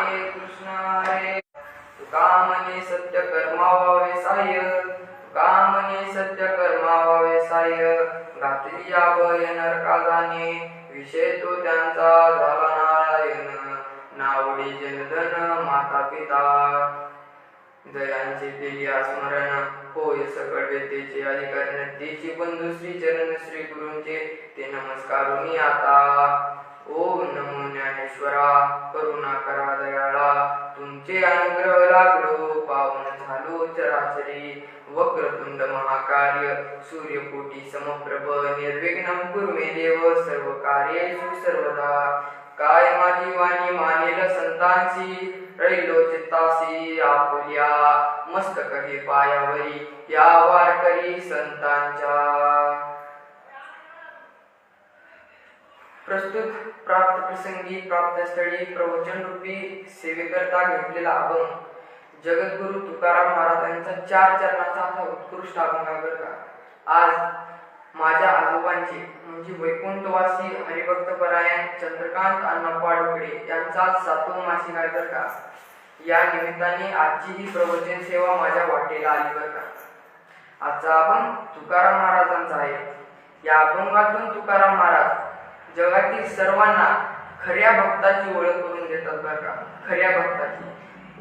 हरे कृष्ण हरे सत्य कर्मा व्हावे सत्य कर्मा व्हावे घातली नरका जाणे विषय तो त्यांचा झाला नारायण. नावडी जनधन माता पिता. जयांचे केली स्मरण होय सकळ वेदेचे अधिकरण. तेची बंधू श्री चरण श्री गुरुंचे ते नमस्कारुनी आता. ओम नमो ज्ञानेश्वरा करुणा करा दयाळा. तुमचे अनुग्रह लागलो पावन झालो चराचरी. वक्रतुंड महाकार्य सूर्यकोटी समप्रभ निर्विघ्नं कुर्मे देव सर्व कार्येषु सर्वदा. काय माझी वाणी मानेल संतांची रैलो चित्तासी आपुल्या मस्तक हे पायावरी. या वारकरी संतांच्या. प्रस्तुत प्राप्त प्रसंगी प्राप्त स्थळी प्रवचन रूपी सेवेकरता घेतलेला अभंग. जगद्गुरु तुकाराम महाराजांचा चार चरणाचा असा उत्कृष्ट अभंग आहे बरं का. आज माझ्या आजोबांचे म्हणजे वैकुंठवासी हरिभक्त परायण चंद्रकांत अण्णा डोकडे यांचा सातव मासिक आहे बरं का. या निमित्ताने आजची ही प्रवचन सेवा माझ्या वाटेला आली बरं का. आजचा अभंग तुकाराम महाराजांचा आहे. या अभंगातून तुकाराम महाराज जगातील सर्वांना खऱ्या भक्ताची ओळख करून देतात बरं का. खऱ्या भक्ताची.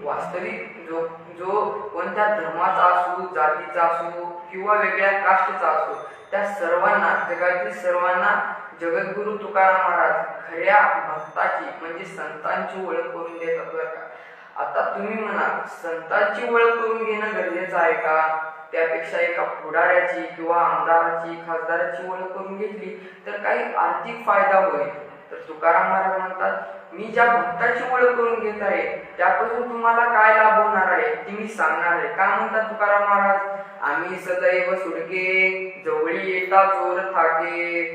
वास्तविक जो जो कोणत्या धर्माचा असू जातीचा असू किंवा वेगळ्या कास्टचा असू त्या सर्वांना जगातील सर्वांना जगद्गुरु तुकाराम महाराज खऱ्या भक्ताची म्हणजे संतांची ओळख करून देतात बरं का. आता तुम्ही म्हणा संतांची ओळख करून घेणं गरजेचं आहे का? त्यापेक्षा एका पुढाऱ्याची किंवा आमदाराची खासदाराची ओळख करून घेतली तर काही आर्थिक फायदा होईल. तर तुकाराम महाराज म्हणतात मी ज्या भक्ताची ओळख करून घेत आहे त्यापासून तुम्हाला काय लाभ होणार आहे ती मी सांगणार आहे. का म्हणतात तुकाराम महाराज? आम्ही सदैव सुडके जवळी येता चोर थाके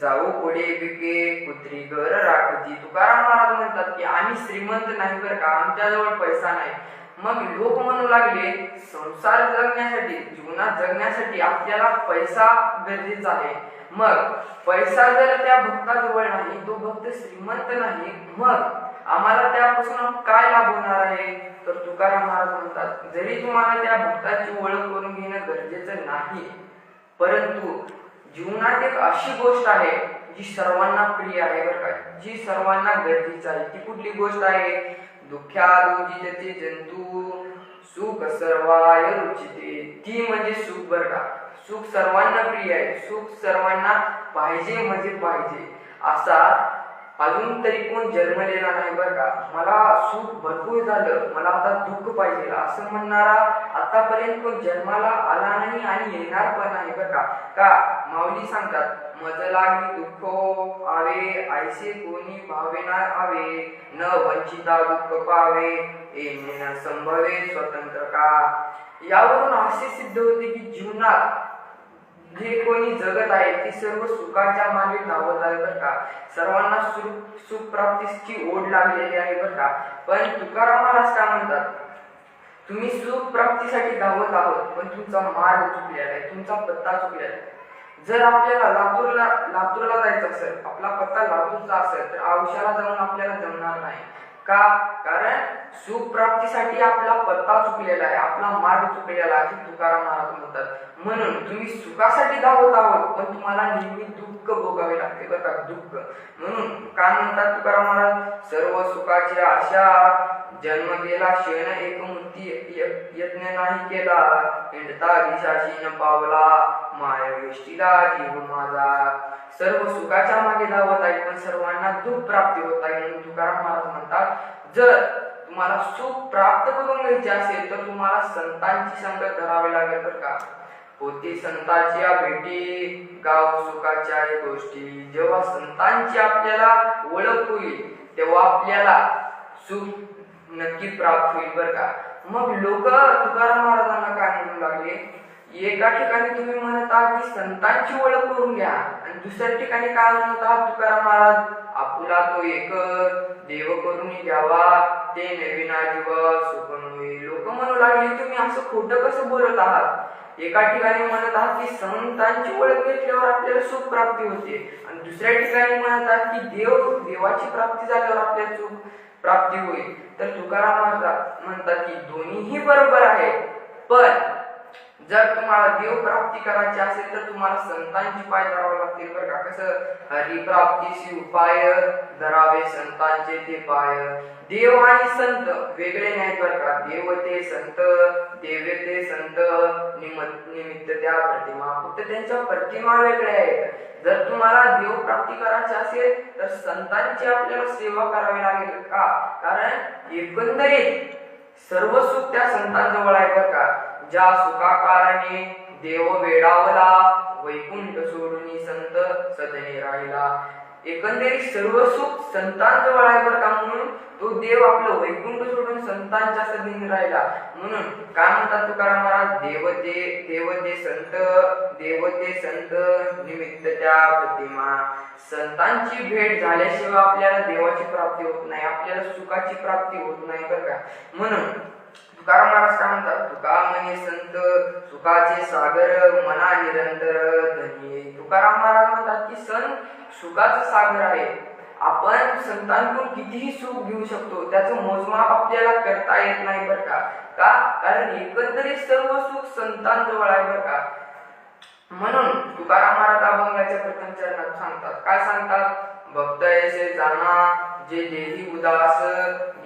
जाऊ पुढे बिके कुत्री घर राखती. तुकाराम महाराज म्हणतात की आम्ही श्रीमंत नाही बरं का आमच्याजवळ पैसा नाही. मग लोक म्हणू लागले संसार जगण्यासाठी जीवनात जगण्यासाठी आपल्याला पैसा गरजेचा आहे. मग पैसा जर त्या भक्ताजवळ नाही तो भक्त श्रीमंत नाही मग आम्हाला त्यापासून काय लाभ होणार आहे? तर तुकाराम महाराज म्हणतात जरी तुम्हाला त्या भक्ताची ओळख करून घेणं गरजेचं नाही परंतु जीवनात एक अशी गोष्ट आहे जी सर्वांना प्रिय आहे बरं का. जी सर्वांना गरजेची आहे. ती कुठली गोष्ट आहे? दुःख्यादुजितते जंतू सुख सर्वाय रुचिते. ती म्हणजे सुख बरं का? सुख सर्वांना प्रिय आहे. सुख सर्वांना पाहिजे म्हणजे पाहिजे. असा अजून तरी कोण जन्मलेला नाही बरं का? मला सुख भरपूर झालं. मला आता दुःख पाहिजे. असं म्हणणारा आतापर्यंत कोण जन्माला आला नाही आणि येणार पण नाही बरं का? का? माऊली सांगतात मज लागी दुःख आवे ऐसे कोणी भावेणार आवे. न वंचिता दुःख पावे. येणे न संभवे स्वतंत्र का? यावरून असे सिद्ध होते की जीवनात जे कोणी जगत आहे ती सर्व सुखाच्या मागे धावत आहे बरं का. सर्वांना सुख सुख प्राप्तीची ओढ लागलेली आहे बरं का. पण तुकारामालाच काय म्हणतात? तुम्ही सुख प्राप्तीसाठी धावत आहोत पण तुमचा मार्ग चुकलेला आहे तुमचा पत्ता चुकलेला आहे. जर आपल्याला लातूरला लातूरला जायचं असेल आपला पत्ता लातूरचा असेल तर औषधाला जाऊन आपल्याला जमणार नाही. का? कारण सुप्राप्तीसाठी आपला पत्ता चुकलेला आहे आपला मार्ग चुकलेला आहे असे तुकाराम महाराज म्हणतात. म्हणून तुम्ही सुखासाठी धावत आहोत पण तुम्हाला नेहमी दुःख भोगावे लागते बरं का? दुःख. म्हणून काय म्हणतात तुकाराम महाराज? सर्व सुखाची आशा जन्म गेला शेण एकमुक्ती यत्न नाही केला. हिंडता दिशाशी न पावला मायवेष्टीला जीव माझा. सर्व सुखाच्या मागे धावत आहे पण सर्वांना दुःख प्राप्ती होत आहे म्हणून तुकाराम महाराज म्हणतात जर तुम्हाला सुख प्राप्त करून घ्यायचे असेल तर तुम्हाला संतांची संगत धरावी लागेल बरं का. होती संतांची भेटी गाव सुखाच्या गोष्टी. जेव्हा संतांची आपल्याला ओळख होईल तेव्हा आपल्याला सुख नक्की प्राप्त होईल बरं का. मग लोक तुकाराम महाराजांना काय म्हणू लागले? एका ठिकाणी तुम्ही म्हणत आहात की संतांची ओळख करून घ्या. आणि दुसऱ्या ठिकाणी काय म्हणत आहात तुकाराम महाराज? आपुला तो एक देव करून घ्यावा ते नवीन आजीव सुखन होईल लोक म्हणू लागले तुम्ही असं खोटं कसं बोलत आहात? एका ठिकाणी म्हणत आहात की संतांची ओळख घेतल्यावर आपल्याला सुख प्राप्ती होते. आणि दुसऱ्या ठिकाणी म्हणत आहात की देव देवाची प्राप्ती झाल्यावर आपल्याला सुख प्राप्ती होईल. तर तुकाराम म्हणतात की दोन्हीही बरोबर आहे. पण जर तुम्हाला देव प्राप्ती करायची असेल तर तुम्हाला संतांची पाय धरावे लागतील बरं का. कसं? हरिप्राप्तीशी उपाय धरावे संतांचे ते पाय. देव आणि संत वेगळे नाहीत बरं का. देव ते संत देवे ते संत निमित्त निमित्त त्या प्रतिमा. फक्त त्यांच्या प्रतिमा वेगळ्या आहेत. जर तुम्हाला देव प्राप्ती करायची असेल तर संतांची आपल्याला सेवा करावी लागेल का? कारण एकंदरीत सर्व सुख त्या संतांजवळ आहे बरं का. ज्या सुखाकाराने देव वेडावला वैकुंठ सोडून संत सदने राहिला. एकंदरीत सर्व सुख संतांजवळ आहे बरं का म्हणून तो देव आपलं वैकुंठ सोडून संतांच्या सदीने राहिला. म्हणून काय म्हणतात तुकाराम महाराज? देव ते देव संत देव ते संत निमित्त त्या प्रतिमा. संतांची भेट झाल्याशिवाय आपल्याला देवाची प्राप्ती होत नाही आपल्याला सुखाची प्राप्ती होत नाही बरं का. म्हणून तुकाराम महाराज काय म्हणतात? तुका म्हणे संत सुखाचे सागर मना निरंतर धनी तुकाराम महाराज म्हणतात की सण सुखाचं सागर आहे. आपण संतांकडून कितीही सुख घेऊ शकतो त्याचं मोजमाप आपल्याला करता येत नाही बरं का? का? कारण एकंदरीत सर्व सुख संतांजवळ आहे बरं का? म्हणून तुकाराम महाराज अभंगाच्या प्रथम चरणात सांगतात. काय सांगतात? भक्त ऐसे जाना जे देही उदास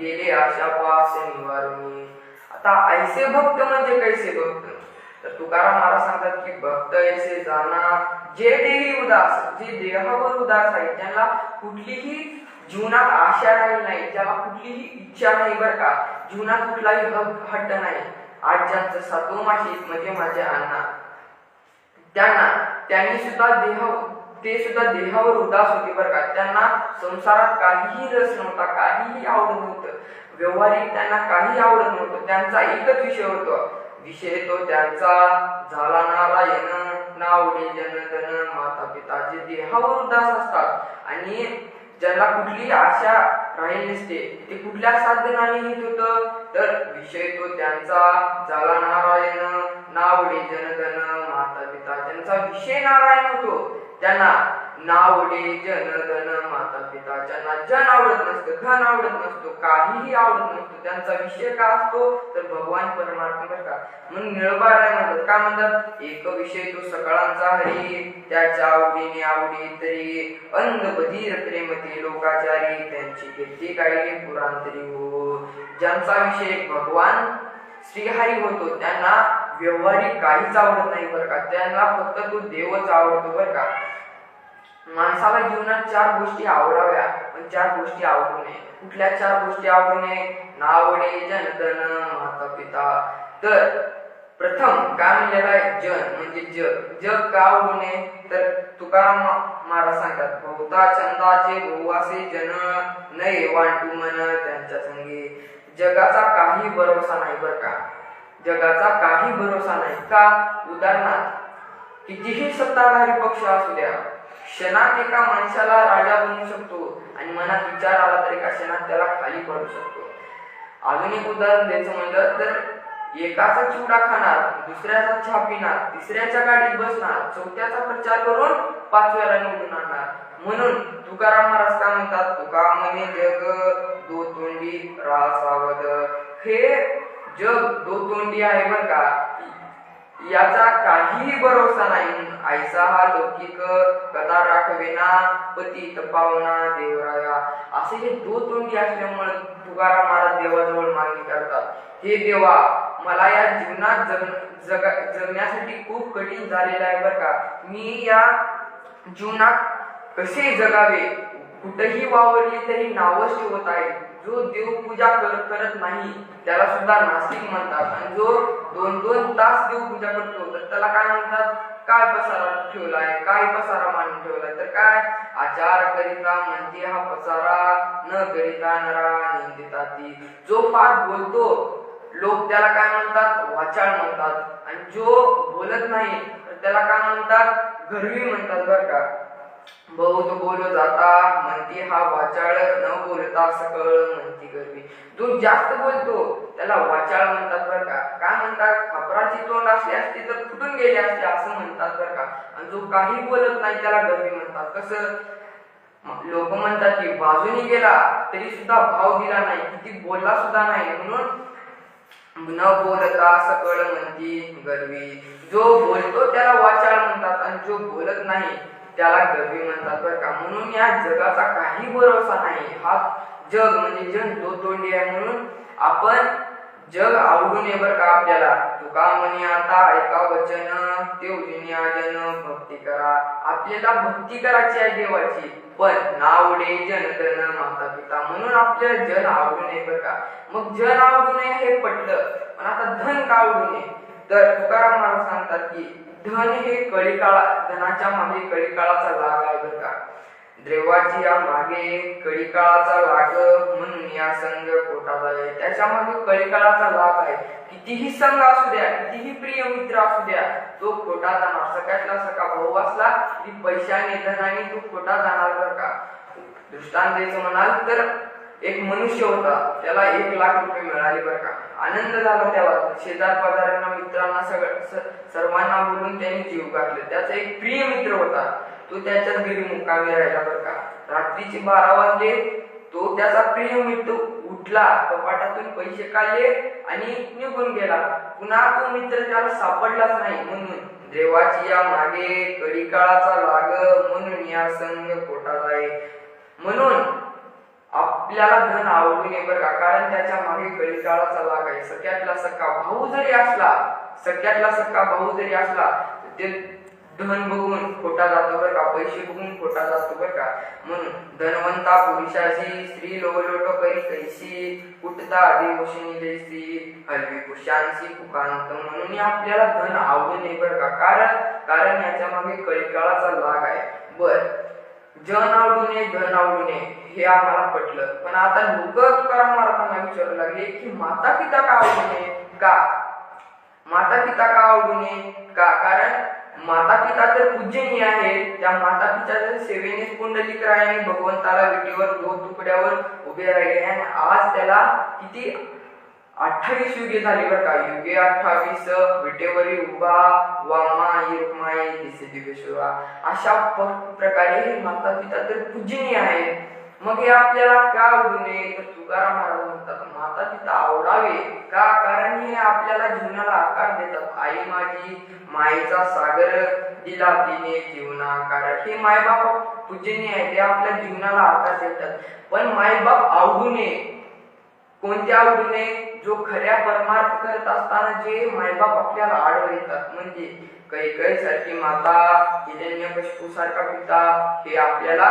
गेले आशा पास निवारुनी. आता ऐसे भक्त म्हणजे कैसे भक्त? तर तुकाराम महाराज सांगतात की भक्त ऐसे जाणार जे देही उदास जे देहावर उदास आहे त्यांना कुठलीही जीवनात आशा राहील नाही ज्याला कुठलीही इच्छा नाही बरं का जीवनात कुठलाही हट्ट नाही. आज ज्यांचं सातव माशी म्हणजे माझे अण्णा. त्यांना त्यांनी सुद्धा देह ते सुद्धा देहावर उदास होते बरं का. त्यांना संसारात काहीही रस नव्हता काहीही आवडत नव्हतं. व्यवहारिक त्यांना काही आवडत नव्हतं. त्यांचा एकच विषय होतो. विषय तो त्यांचा झाला नारायण नावडे जनधन माता पिता जे देहावर उदास असतात. आणि ज्यांना कुठली आशा राहिली नसते ते कुठल्या साधनाने येत होत? तर विषय तो त्यांचा झाला नारायण नावडे जनधन माता पिता त्यांचा विषय नारायण होतो त्यांना नावडे जनधन माता पिता ज्यांना जन आवडत नसतं धन आवडत नसतो काहीही आवडत नसतो त्यांचा विषय का असतो? तर भगवान परमात्मा बरं का. म्हणून निळबार म्हणतात का म्हणतात? एक विषय तो सकाळांचा हरी त्याच्या आवडीने आवडी तरी अंध बधीर प्रेमते लोकाचारी. त्यांची कीर्ती काही पुरांतरी हो. ज्यांचा विषय भगवान श्रीहरी होतो त्यांना व्यवहारिक काहीच आवडत नाही बरं का. त्यांना फक्त तो देवच आवडतो बरं का. माणसाला जीवनात चार गोष्टी आवडाव्या पण चार गोष्टी आवडू नये. कुठल्या चार गोष्टी आवडू नये? नावडे जनधन माता पिता. तर प्रथम काय म्हणलेलं आहे जन म्हणजे जग. जग का होऊ नये? तर तुकाराम महाराज सांगतात भोवता छंदाचे असे जन नये वांटू मन त्यांच्या संगे. जगाचा काही भरोसा नाही बर का. जगाचा काही भरोसा नाही. का? उदाहरणार्थ कितीही सत्ताधारी पक्ष असू द्या क्षणात एका माणसाला राजा बनवू शकतो आणि मनात विचार आला तर एका क्षणात त्याला खाली पडू शकतो. अजून एक उदाहरण द्यायचं म्हणलं तर एकाचा चिवडा खाणार दुसऱ्याचा छा पिणार तिसऱ्याच्या गाडीत बसणार चौथ्याचा प्रचार करून पाचव्याला निवडून आणणार. म्हणून तुकाराम महाराज काय म्हणतात? तुका म्हणे जग दो तोंडी रासावद हे जग दो तोंडी आहे बर का. याचा काहीही भरोसा नाही. आयसा हा लौकिक कदा राखविना पती तपावना देवराया. असे हे दो तोंडी असल्यामुळे तुकाराम महाराज देवाजवळ मागणी करतात. हे देवा मला या जीवनात जग जग जगण्यासाठी खूप कठीण झालेलं आहे बरं का. मी या जीवनात कसे जगावे? कुठेही वावरली तरी नावच ठेवत आहे. जो देवपूजा कर, करत नाही त्याला सुद्धा नास्तिक म्हणतात. आणि जो दोन दोन तास देवपूजा करतो तर त्याला काय म्हणतात? काय पसारा ठेवलाय? काय पसारा मांडून ठेवलाय? तर काय? आचार करिता म्हणजे हा पसारा न करिता नरा निंदिता ती जो फार बोलतो लोक त्याला काय म्हणतात? वाचाळ म्हणतात. आणि जो बोलत नाही तर त्याला काय म्हणतात? घरवी म्हणतात बर का. बहुत बोल जाता म्हणती हा वाचाळ न बोलता सकळ म्हणती गर्वी. जो जास्त बोलतो त्याला वाचाळ म्हणतात बर का. काय म्हणतात? खपराची तोंड असली असती तर फुटून गेली असते असं म्हणतात बर का. आणि जो काही बोलत नाही त्याला गर्वी म्हणतात. कसं? लोक म्हणतात की बाजूने गेला तरी सुद्धा भाव दिला नाही किती बोलला सुद्धा नाही. म्हणून न बोलता सकळ म्हणती गरवी. जो बोलतो त्याला वाचाळ म्हणतात आणि जो बोलत नाही त्याला गरवी म्हणतात बरं का. म्हणून या जगाचा काही भरोसा नाही. हा जग म्हणजे जन दो तोंडी आहे. म्हणून आपण जग आवडून ये बरं का आपल्याला. तुका म्हणे आता ऐका वचन ते जन भक्ती करा. आपल्याला भक्ती करायची आहे देवाची. पण नावडे जनगण माता पिता म्हणून आपल्याला जन आवडू नये बरं का. मग जन आवडू नये हे पटलं. पण आता धन का आवडू नये? तर तुकाराम महाराज सांगतात की धन हे कळीकाळा धनाच्या मागे कळीकाळाचा लाग आहे बरं का. देवाची या मागे कळीकाळाचा लाग म्हणून या संघ पोटाचा आहे. त्याच्यामागे कळीकाळाचा लाग आहे. कितीही संघ असू द्या कितीही प्रिय मित्र असू द्या तो खोटा जाणार. सकाळला सका भाऊ असला की पैशाने धनाने तो खोटा जाणार बरं का. दृष्टांत द्यायचं म्हणाल तर एक मनुष्य होता. त्याला एक लाख रुपये मिळाले बरं का. आनंद झाला त्याला. शेजार पाजाऱ्यांना मित्रांना सगळं सर्वांना बोलून त्याने जीव घातले त्याचा एक प्रिय मित्र होता. तो त्याच्याच घरी मुक्कामी राहिला बरं का. रात्रीचे बारा वाजले. तो त्याचा प्रिय मित्र उठला. कपाटातून पैसे काढले आणि निघून गेला. पुन्हा तो मित्र त्याला सापडलाच नाही म्हणून देवाची या मागे कडी काळाचा लाग म्हणून या संघ कोटा आहे म्हणून आपल्याला धन आवडू नये बरं का? कारण त्याच्यामागे कडी काळाचा लाग आहे. सख्यातला सक्का भाऊ जरी असला सख्यातला सक्का भाऊ जरी असला ते धन बघून खोटा जातो बरं का? पैसे बघून खोटा जातो बरं का? म्हणून धनवंता पुरुषाची स्त्री लोलोट करी कैसी कुटता आदिवशिनी जैसी हलवी पुरुषांशी कुकांत म्हणून आपल्याला धन आवडू नये बरं का? कारण कारण याच्या मागे कळीकाळाचा लाग आहे. बर. जन आवडू नये धन आवडू नये. हे आम्हाला पटलं. पण आता लोक तुकाराम महाराजांना विचारू लागले की माता पिता का आवडू नये? का? माता पिता का आवडू नये? का? कारण माता पिता तर पूजनीय आहे. त्या माता पिताच्या सेवेने पुंडलिक रायाने भगवंताला विटीवर दोन तुकड्यावर उभे राहिले. आणि आज त्याला किती? अठ्ठावीस युगे झाली बरं का. युगे अठ्ठावीस विटेवरी उभा वामा रुक्माई दिसे दिवेश्वरा अशा प्रकारे माता पिता तर पूजनीय आहेत. मग हे आपल्याला का आवडू नये? तर तुकाराम महाराज म्हणतात माता तिथं आवडावे का? कारण हे आपल्याला जीवनाला आकार देतात. आई माझी मायेचा सागर दिला तिने जीवनाकार हे मायबाप पूजनीय आहे ते आपल्या जीवनाला आकार देतात. पण मायबाप आवडू नये. कोणत्या आवडू नये? जो खऱ्या परमार्थ करत असताना जे मायबाप आपल्याला आढळ येतात. म्हणजे कैकई सारखी माता हिरण्यकशिपू सारखा पिता हे आपल्याला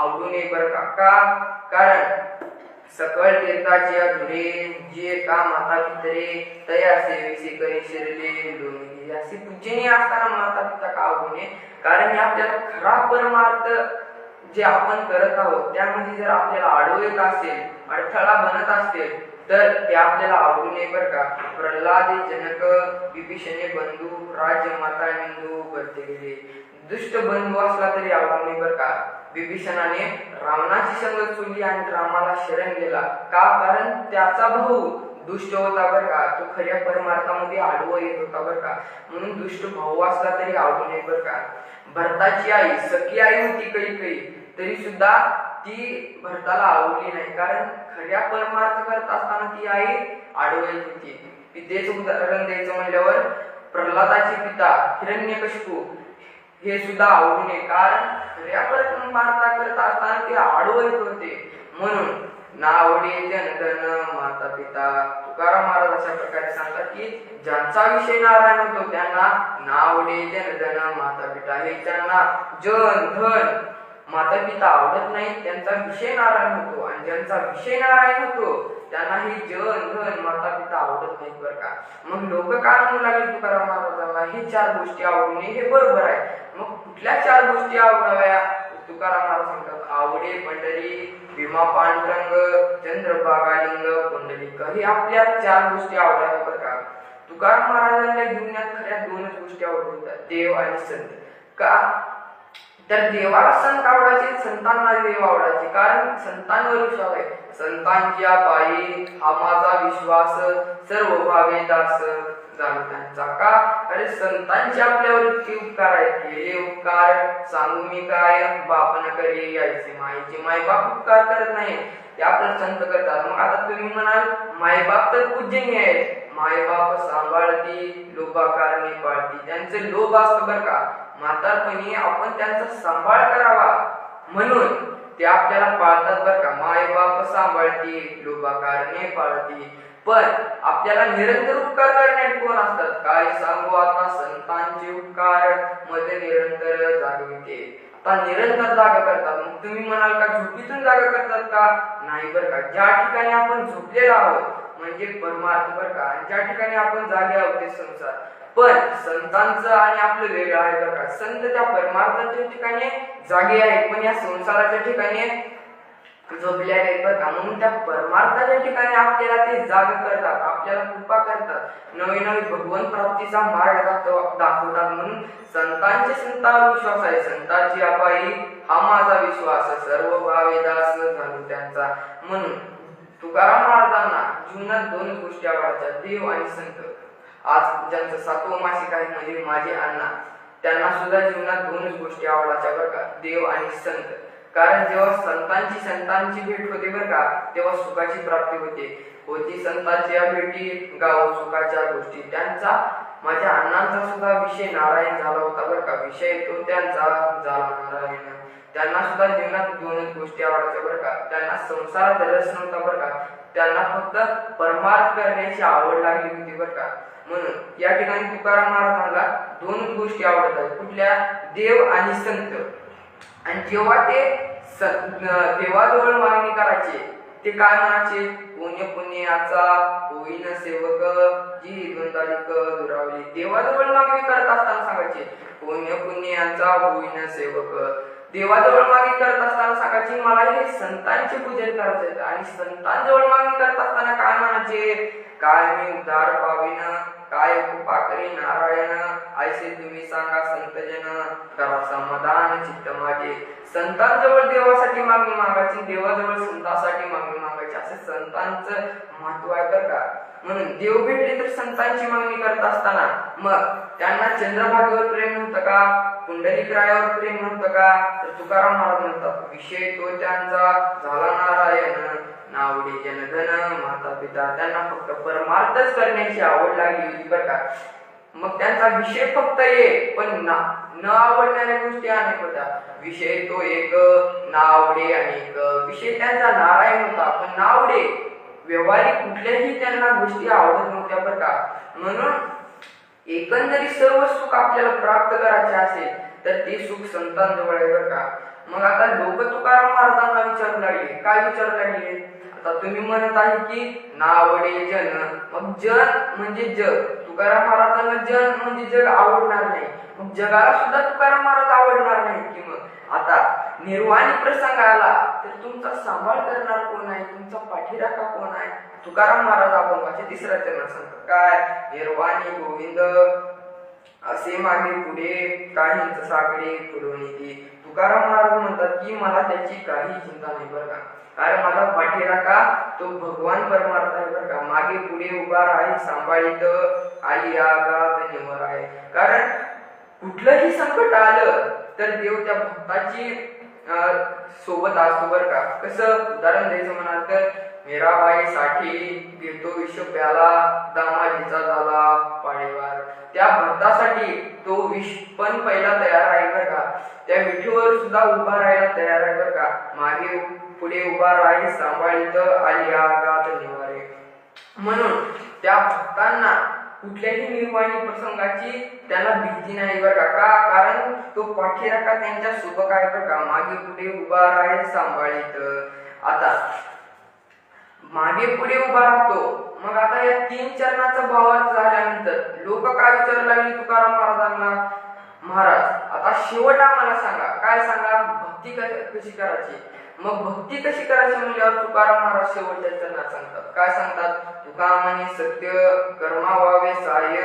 आवडू नये बर का कारण सकळ तीर्थाची अधुरे जे का माता पितरे तया सेवेसी करी शिरले लोणी असे पूजनीय असताना माता पिता का आवडू नये? कारण आपल्याला खरा परमार्थ जे आपण करत आहोत त्यामध्ये जर आपल्याला आडव येत असेल अडथळा बनत असते तर ते आपल्याला आवडू नये बर का. प्रल्हाद जनक विभीषणे बंधू राजमाता हिंदू निंदू करते गेले. दुष्ट बंधू असला तरी आवडू नये बर का. विभीषणाने रावणाची संगत चुली आणि रामाला शरण गेला. का? कारण त्याचा भाऊ दुष्ट होता बर का. तो खऱ्या परमार्थामध्ये आडवं येत होता बर का. म्हणून दुष्ट भाऊ असला तरी आवडू नये बर का. भरताची आई सखी आई होती काही काही तरी सुद्धा ती भरताला आवडली नाही. कारण खऱ्या परमार्थ करत असताना ती आई आडवली होती. विद्येच उदाहरण द्यायचं म्हणल्यावर प्रल्हादाचे पिता हिरण्यकशिपू हे सुद्धा आवडू नये कारण खऱ्या परमार्थ करत असताना ते आडवत होते. म्हणून नावडे जनगण माता पिता तुकाराम महाराज अशा प्रकारे सांगतात की ज्यांचा विषय नारायण होतो त्यांना नावडे जनगण माता पिता हे त्यांना जन धन माता पिता आवडत नाही त्यांचा विषय नारायण होतो आणि ज्यांचा विषय नारायण होतो त्यांना हे जन धन माता पिता आवडत नाहीत बरं का. मग लोक काय म्हणू लागले तुकाराम महाराजांना? हे चार गोष्टी आवडणे हे बरोबर आहे. मग कुठल्या चार गोष्टी आवडाव्या? तुकाराम महाराज सांगतात आवडे पंढरी भीमा पांडुरंग चंद्रभागालिंग पुंडलिक. हे आपल्या चार गोष्टी आवडाव्या बरं का. तुकाराम महाराजांना जीवनात खऱ्या दोनच गोष्टी आवडत होत्या देव आणि संत. का? तर देवाला संत आवडायचे संतांना देव आवडायचे. कारण संतांवर विश्वास आहे. संतांच्या पायी हा माझा विश्वास सर्व भावे दास जाणत्यांचा का? अरे संतांचे आपल्यावर इतके उपकार आहेत. केले उपकार सांगू मी काय? बापन करे यायचे माईचे माय बाप उपकार करत नाही ते आपण संत करतात. मग आता तुम्ही म्हणाल मायबाप तर पूजनीय आहेत मायबाप सांभाळती लोभाकारणे पाळती. त्यांचे लोभ असतं बरं का. म्हातारपणी आपण त्यांचा सांभाळ करावा. म्हणून ते आपल्याला पाळतात बरं का. माय बाप सांभाळती लोभाकारणे पाळती. पण आपल्याला निरंतर उपकार करण्यात कोण असतात? काय सांगू आता? संतांचे उपकारमध्ये निरंतर जागविते आता निरंतर जागा करतात. मग तुम्ही म्हणाल का झोपीतून जागा करतात का? नाही बरं का. ज्या ठिकाणी आपण झोपलेलो आहोत म्हणजे परमार्थ बर का ज्या ठिकाणी आपण जागे आहोत ते संसार. पण संतांचं आणि आपलं वेगळं आहे बर का संत त्या परमार्थाच्या ठिकाणी जागे आहेत पण या संसाराच्या ठिकाणी झोपले आहेत बर का म्हणून त्या परमार्थाच्या ठिकाणी आपल्याला ते जाग करतात आपल्याला कृपा करतात. नवी नवी भगवंत प्राप्तीचा मार्ग दाखवतात. म्हणून संतांचे संतांवर विश्वास आहे. संतांची अपाई हा माझा विश्वास सर्व भावे दास झालो त्यांचा. म्हणून तुकाराम महाराजांना जीवनात दोन गोष्टी आवडायच्या देव आणि संत. आज ज्यांचं सातवं मासिक आहे म्हणजे माझे अण्णा त्यांना सुद्धा जीवनात दोनच गोष्टी आवडायच्या बरं का देव आणि संत. कारण जेव्हा संतांची संतांची भेट होते बरं का तेव्हा सुखाची प्राप्ती होते. होती संतांच्या भेटी गाव सुखाच्या गोष्टी. त्यांचा माझ्या अण्णांचा सुद्धा विषय नारायण झाला होता बरं का. विषय तो त्यांचा झाला नारायण. त्यांना सुद्धा जीवनात दोनच गोष्टी आवडायच्या बरं का? त्यांना संसारात रस नव्हता बरं का? त्यांना फक्त परमार्थ करण्याची आवड लागली होती बरं का? म्हणून या ठिकाणी तुकाराम महाराजांना दोनच गोष्टी आवडतात कुठल्या? देव आणि संत. आणि जेव्हा ते देवाजवळ मागणी करायचे ते काय म्हणायचे? पुण्य पुण्याचा होईन सेवक जी द्वंदालिक दुरावली. देवाजवळ मागणी करत असताना सांगायचे पुण्य पुण्याचा होईन सेवक. देवाजवळ मागणी करत असताना सकाळची मला हे संतांचे पूजन करायचे आणि संतांजवळ मागणी करत असताना काय म्हणायचे? काय मी उद्धार पाविन काय कृपा करी नारायण ऐसे तुम्ही सांगा संतजन करा समाधान चित्त माझे. संतांजवळ देवासाठी मागणी मागायची देवाजवळ संतांसाठी मागणी मागायची. असे संतांचं महत्त्व आहे बरं का. म्हणून देव भेटले तर संतांची मागणी करत असताना मग त्यांना चंद्रभागेवर प्रेम नव्हतं का? पुंडलिक रायावर प्रेम नव्हतं का? तर तुकाराम महाराज म्हणतात विषय तो त्यांचा झाला नारायण. नावडी जनधन माता पिता त्यांना फक्त परमार्थच करण्याची आवड लागली होती बरं का? मग त्यांचा विषय फक्त एक पण ना न आवडणाऱ्या गोष्टी अनेक होत्या. विषय तो एक नावडे अनेक. विषय त्यांचा नारायण होता पण नावडे व्यवहारिक कुठल्याही त्यांना गोष्टी आवडत नव्हत्या बरं का. म्हणून एकंदरीत सर्व सुख आपल्याला प्राप्त करायचे असेल तर ते सुख संतांजवळ आहे बरं का. मग आता लोक तुकाराम महाराजांना विचारू लागले. काय विचारू लागले? आता तुम्ही म्हणत आहे की नावडे जन. मग जन म्हणजे जग. तुकाराम महाराजांना जन म्हणजे जग आवडणार नाही. मग जगाला सुद्धा तुकाराम महाराज आवडणार नाही की मग? आता निर्वाणी प्रसंग आला तर तुमचा सांभाळ करणार कोण आहे? तुमचा पाठीराखा कोण आहे? तुकाराम महाराज अभंगाचे माझ्या चरण सांगतात काय? निर्वाणी गोविंद. असे मागे पुढे काहींच साकडे फुलवणी तुकाराम महाराज म्हणतात की मला त्याची काही चिंता नाही बरं का? कारण माझा पाठीराखा तो भगवान परमार्थ आहे बरं का? मागे पुढे उभा राही सांभाळीत आली आगात निमर आहे कारण कुठलंही संकट आलं तर देव त्या भक्ताची सोबत असतो बर का. कसं उदाहरण द्यायचं म्हणाल तर मीराबाई साठी घेतो विष प्याला दामाजीचा झाला पाळीवार. त्या भक्तासाठी तो विष पण पहिला तयार आहे बर का. त्या विठीवर सुद्धा उभा राहायला तयार आहे बर का. मागे पुढे उभा राही सांभाळीत आली आगात निवारे. म्हणून त्या भक्तांना कुठल्याही निर्वाणी प्रसंगाची त्याला भीती नाही बर का कारण तो पाठीराखा त्यांच्यासोबत आहे बर का मागे पुढे उभा राहील सांभाळीत. आता मागे पुढे उभा राहतो. मग आता या तीन चरणाचा भावार्थ झाल्यानंतर लोक काय विचारू लागली तुकाराम महाराजांना? महाराज आता शेवट आम्हाला सांगा. काय सांगा? भक्ती कशी करायची? मग भक्ती कशी करायची म्हणल्यावर तुकाराम महाराज शेवटच्या चरणात सांगतात. काय सांगतात? तुका सत्य कर्मा व्हावे साय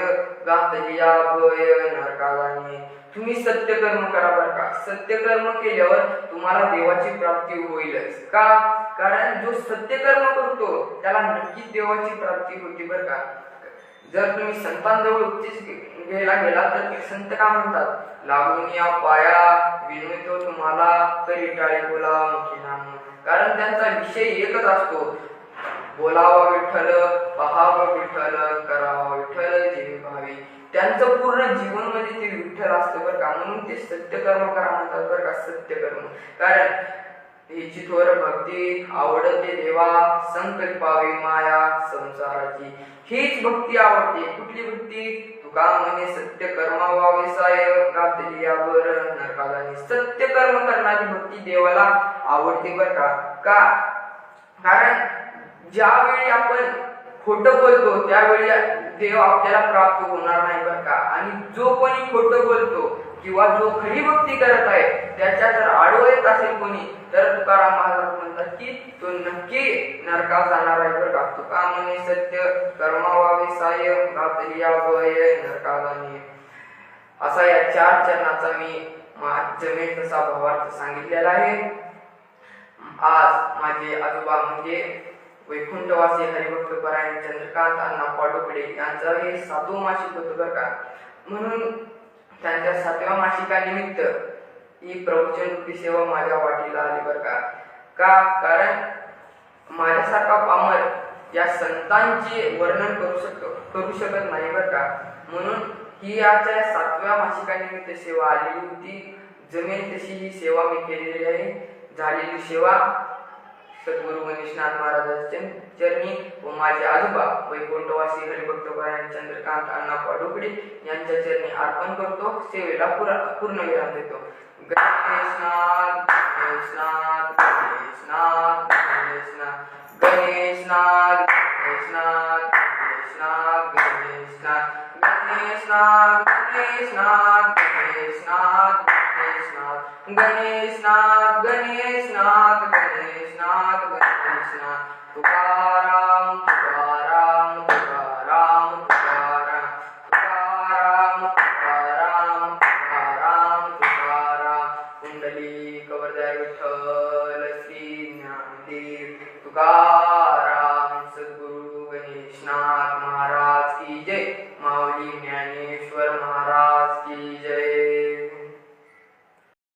गातलिया भय नरकालाने तुम्ही सत्य कर्म करा बर का. सत्य कर्म केल्यावर तुम्हाला देवाची प्राप्ती होईलच. का? कारण जो सत्य कर्म करतो त्याला नक्कीच देवाची प्राप्ती होती बर का. जर तुम्ही संतांजवळ उपदेश घ्यायला गेला तर ते संत का म्हणतात? लागून या पाया विनवितो तुम्हाला तरी टाळी बोला कारण त्यांचा विषय एकच असतो. बोलावा विठ्ठल पहावं विठ्ठल करावा विठ्ठल जीवी भावी. त्यांचं पूर्ण जीवन म्हणजे ते विठ्ठल असतं बरं का? म्हणून ते सत्यकर्म करा म्हणतात बरं का? सत्यकर्म. कारण तिची थोर भक्ती आवडते देवा संकल्पावी माया संसाराची. हीच भक्ती आवडते. कुठली भक्ती? तुका म्हणे सत्य कर्मा वावेसाय घातली यावर नरकाला सत्य कर्म करणारी भक्ती देवाला आवडते बर का? का? कारण ज्यावेळी आपण खोटं बोलतो त्यावेळी देव आपल्याला प्राप्त होणार नाही बर का? आणि जो कोणी खोटं बोलतो किंवा जो खरी भक्ती करत आहे त्याच्या जर आडवं येत असेल कोणी तर तुकाराम महाराज म्हणतात की तो नक्की नरकात जाणार आहे बरं का. तुका म्हणे सत्य कर्मावावे साय घातली या वय असा या चार चरणाचा मी जमेल तसा भावार्थ सांगितलेला आहे. आज माझे आजोबा म्हणजे वैकुंठवासी हरिभक्त परायण चंद्रकांत अण्णा पाडोकडे यांचं हे साधू मासिक होतं बरं का. म्हणून त्यांच्या सातव्या मासिकानिमित्त ही प्रवचन रूपी सेवा माझ्या वाटीला आली बरं का? का? कारण माझ्यासारखा पामर या संतांचे वर्णन करू शकतो करू शकत नाही बरं का? म्हणून ही आजच्या सातव्या मासिकानिमित्त सेवा आलेली होती. जमेल तशी ही सेवा मी केलेली आहे. झालेली सेवा सद्गुरु मनीषनाथ महाराजांच्या चरणी व माझे आजोबा वैकुंठवासी हरिभक्त परायण चंद्रकांत अण्णा पाडोकडे यांच्या चरणी अर्पण करतो सेवेला पुरा पूर्ण विराम देतो गणेशनाथ गणेशनाथ गणेशनाथ गणेशनाथ गणेशनाथ गणेशनाथ गणेशनाथ गणेशनाथ गणेशनाथ गणेशनाथ गणेशनाथ गणेशनाथ गणेशनाथ गणेशनाथ गणेशनाथ गणेशनाथ तुकाराम तुकाराम